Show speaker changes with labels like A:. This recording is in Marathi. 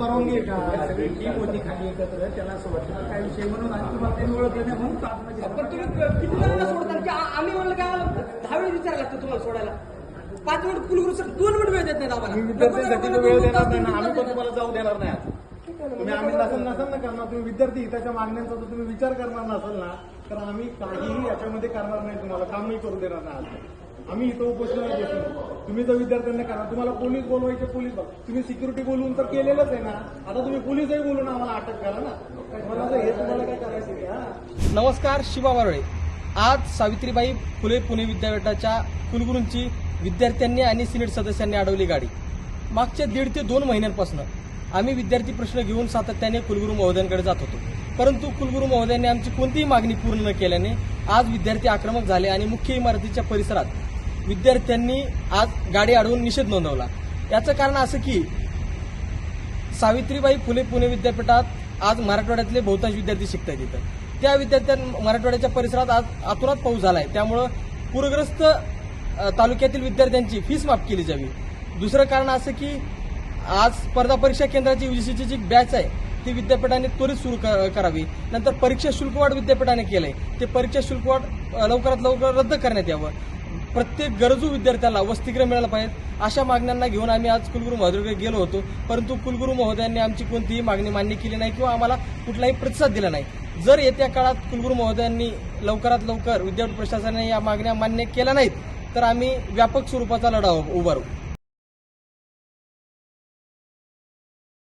A: परवानगी आहे का? सगळी टीम होती खाली एकत्र त्याला असं वाटलं काय विषय? म्हणून आणि तुम्हाला त्यांनी ओळखलं नाही म्हणून
B: पण तुम्ही किती जणांना सोडता की आम्ही म्हणलं काय दहा वेळेस विचारायला लागतं तुम्हाला सोडायला. पाच मिनिट कुलगुरू सर दोन मिनिट वेळ देत नाही आम्हाला.
A: वेळ देणार नाही ना? आम्ही पण तुम्हाला जाऊ देणार नाही आज. तुम्ही आम्ही नसेल नसेल ना करणार तुम्ही विद्यार्थी हिताच्या मागण्यांचा जर तुम्ही विचार करणार नसाल ना तर आम्ही काहीही याच्यामध्ये करणार नाही तुम्हाला. कामही करू देणार नाही आम्ही इथं उपोषणाला बसलो. तुम्ही जर विद्यार्थ्यांना करा तुम्हाला पोलीस बोलवायचे पोलीस बघ. तुम्ही सिक्युरिटी बोलवून तर केलेलंच आहे ना. आता तुम्ही पोलीसही बोलून आम्हाला अटक करा ना. मला हे तुम्हाला काय करायचं
B: नमस्कार शिवा वारळे. आज सावित्रीबाई फुले पुणे विद्यापीठाच्या कुलगुरूंची विद्यार्थ्यांनी आणि सिनेट सदस्यांनी अडवली गाडी. मागच्या दीड ते दोन महिन्यांपासून आम्ही विद्यार्थी प्रश्न घेऊन सातत्याने कुलगुरू महोदयांकडे जात होतो. परंतु कुलगुरू महोदयांनी आमची कोणतीही मागणी पूर्ण न केल्याने आज विद्यार्थी आक्रमक झाले आणि मुख्य इमारतीच्या परिसरात विद्यार्थ्यांनी आज गाडी अडवून निषेध नोंदवला. याचं कारण असं की सावित्रीबाई फुले पुणे विद्यापीठात आज मराठवाड्यातले बहुतांश विद्यार्थी शिकता आहेत इथं. त्या विद्यार्थ्यां मराठवाड्याच्या परिसरात आज आतुरात पाऊस झाला आहे त्यामुळं पूरग्रस्त तालुक्यातील विद्यार्थ्यांची फीस माफ केली जावी. दुसरं कारण असं की आज स्पर्धा परीक्षा केंद्राची युजीसीची जी बॅच आहे ती विद्यापीठाने त्वरित सुरू क- करावी. नंतर परीक्षा शुल्क वाढ विद्यापीठाने केलंय. ते परीक्षा शुल्कवाढ लवकरात लवकर रद्द करण्यात यावं. प्रत्येक गरजू विद्यार्थ्याला वसतिगृह मिळालं पाहिजे. अशा मागण्यांना घेऊन आम्ही आज कुलगुरू महोदयाकडे गेलो होतो. परंतु कुलगुरू महोदयांनी आमची कोणतीही मागणी मान्य केली नाही किंवा आम्हाला कुठलाही प्रतिसाद दिला नाही. जर येत्या काळात कुलगुरू महोदयांनी लवकरात लवकर विद्यापीठ प्रशासनाने या मागण्या मान्य केल्या नाहीत तर आम्ही व्यापक स्वरूपाचा लढा उभारू.